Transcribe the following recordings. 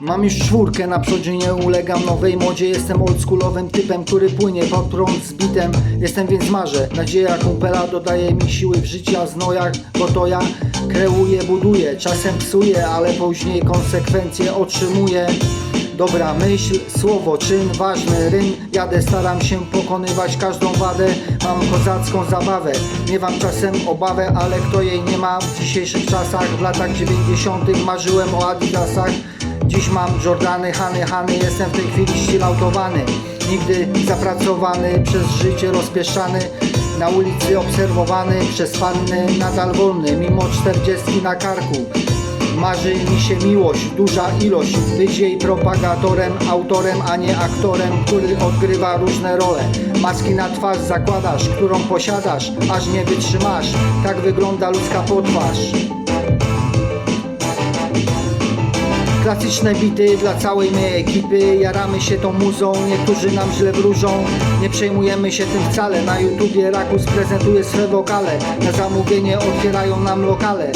Mam już czwórkę na przodzie, nie ulegam nowej modzie. Jestem oldschoolowym typem, który płynie pod prąd z bitem. Jestem więc marzę, nadzieja kumpela dodaje mi siły w życiu, a znojach Bo to ja kreuję, buduję, czasem psuję, ale później konsekwencje otrzymuję Dobra myśl, słowo, czyn, ważny rym. Jadę, staram się pokonywać każdą wadę. Mam kozacką zabawę, miewam czasem obawę Ale kto jej nie ma w dzisiejszych czasach? W latach 90 marzyłem o adidasach. Dziś mam Jordany, Hany, Hany Jestem w tej chwili ścilautowany Nigdy zapracowany, przez życie rozpieszczany na ulicy obserwowany przez panny nadal wolny. Mimo czterdziestki na karku Marzy mi się miłość, duża ilość. Być jej propagatorem, autorem, a nie aktorem Który odgrywa różne role. Maski na twarz zakładasz, którą posiadasz Aż nie wytrzymasz. Tak wygląda ludzka potwarz Klasyczne bity dla całej mojej ekipy. Jaramy się tą muzą, niektórzy nam źle wróżą. Nie przejmujemy się tym wcale. Na YouTubie Rakus prezentuje swe wokale. Na zamówienie otwierają nam lokale.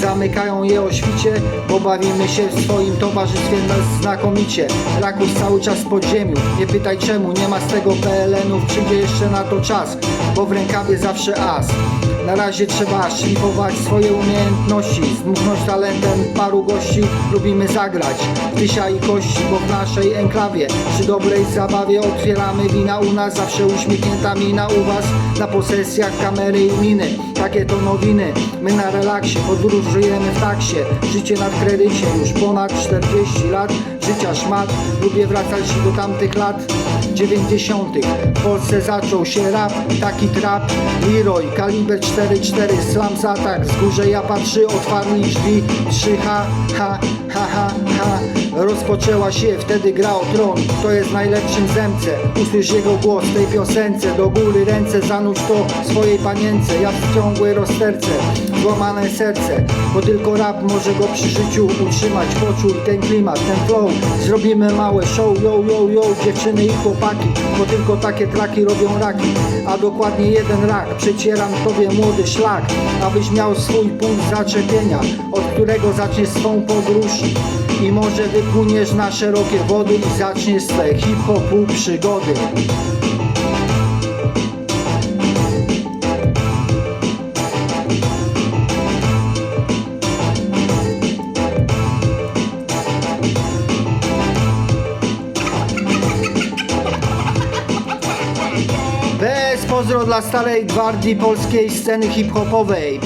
Zamykają je o świcie, bo bawimy się w swoim towarzystwie na- znakomicie. Rakus cały czas w podziemiu, nie pytaj czemu Nie ma z tego PLN-ów, przyjdzie jeszcze na to czas Bo w rękawie zawsze as. Na razie trzeba szlifować swoje umiejętności. Zdmuchnąć talentem paru gości. Lubimy zagrać. I kości Bo w naszej enklawie. Przy dobrej zabawie Otwieramy wina u nas. Zawsze uśmiechnięta mina u was. Na posesjach kamery i miny. Takie to nowiny. My na relaksie podróżujemy w taksie. Życie na kredycie już ponad 40 lat. Życia szmat Lubię wracać do tamtych lat 90. W Polsce zaczął się rap, taki trap. Leroy, kaliber 4-4, slam z atak Z górze ja patrzy, otwarli drzwi. 3 ha, ha, ha, ha, ha Rozpoczęła się, wtedy grał tron. Kto jest najlepszym zemce? Usłysz jego głos w tej piosence. Do góry ręce, zanudź to swojej panience. Ja w ciągłej rozterce, złamane serce. Bo tylko rap może go przy życiu utrzymać. Poczuj ten klimat, ten flow. Zrobimy małe show, yo, yo, yo Dziewczyny i chłopaki, bo tylko takie traki robią raki. A dokładnie jeden rak. Przecieram tobie młody szlak. Abyś miał swój punkt zaczepienia Od którego zaczniesz swą podróż i może wypłyniesz na szerokie wody i zaczniesz swe hip-hopu przygody. Bez pozdro dla starej gwardii polskiej sceny hip-hopowej.